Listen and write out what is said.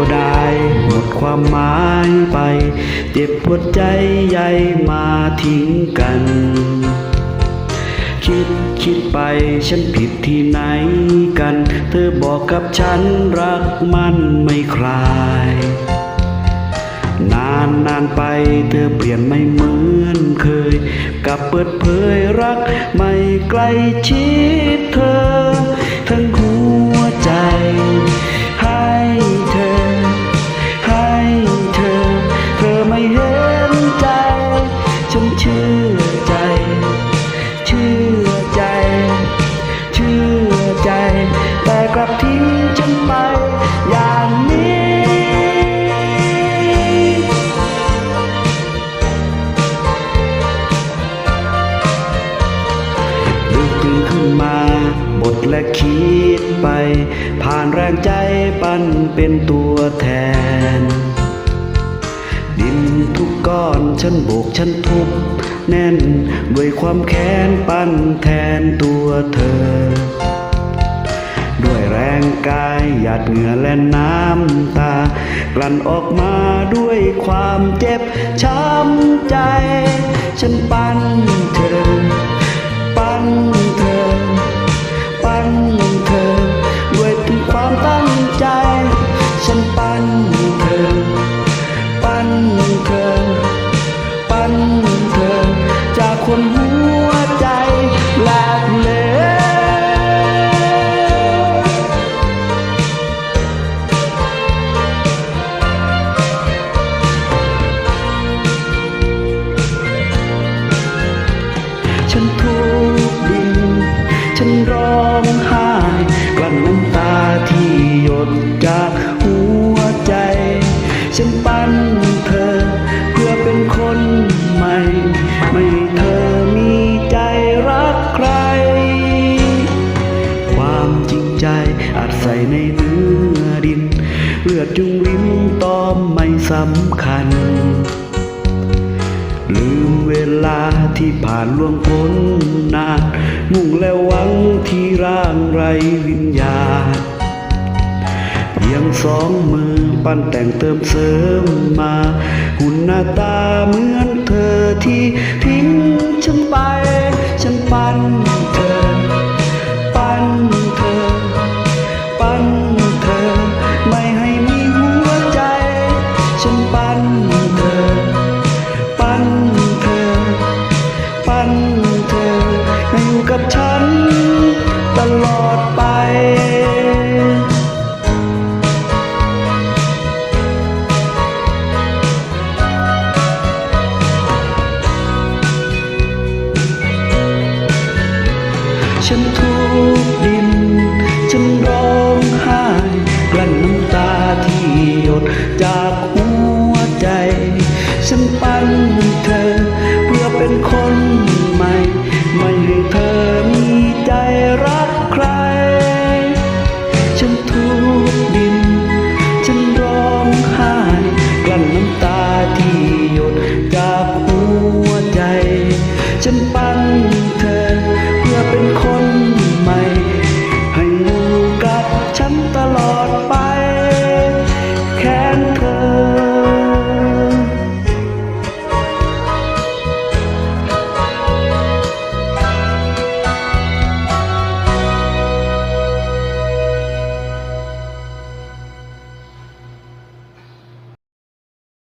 วดายหมดความหมายไป เจ็บปวดใจใหญ่มาทิ้งกัน คิดคิดไปฉันผิดที่ไหนกัน เธอบอกกับฉันรักมันไม่คลาย นานนานไปเธอเปลี่ยนไม่เหมือนเคย กับเปิดเผยรักไม่ใกล้ชิดเธอ มาบทและคิดไป ผ่านแรงใจปั้นเป็นตัวแทน ดินทุกก้อนฉันโบกฉันทุบแน่นด้วยความแค้นปั้นแทนตัวเธอ ด้วยแรงกายหยาดเหงื่อและน้ำตา กลั่นออกมาด้วยความเจ็บช้ำใจ ฉันปั้น คนหัวใจแหลกเหลฉันทุ สำคัญ ลืมเวลาที่ผ่านล่วงพ้นนานมุ่งและหวังที่ร่างไรวิญญาณเพียงสองมือปั้นแต่งเติมเสริมมา หุ่นหน้าตาเหมือนเธอที่ทิ้งฉันไป ฉันปั้น ฉันทุกดิน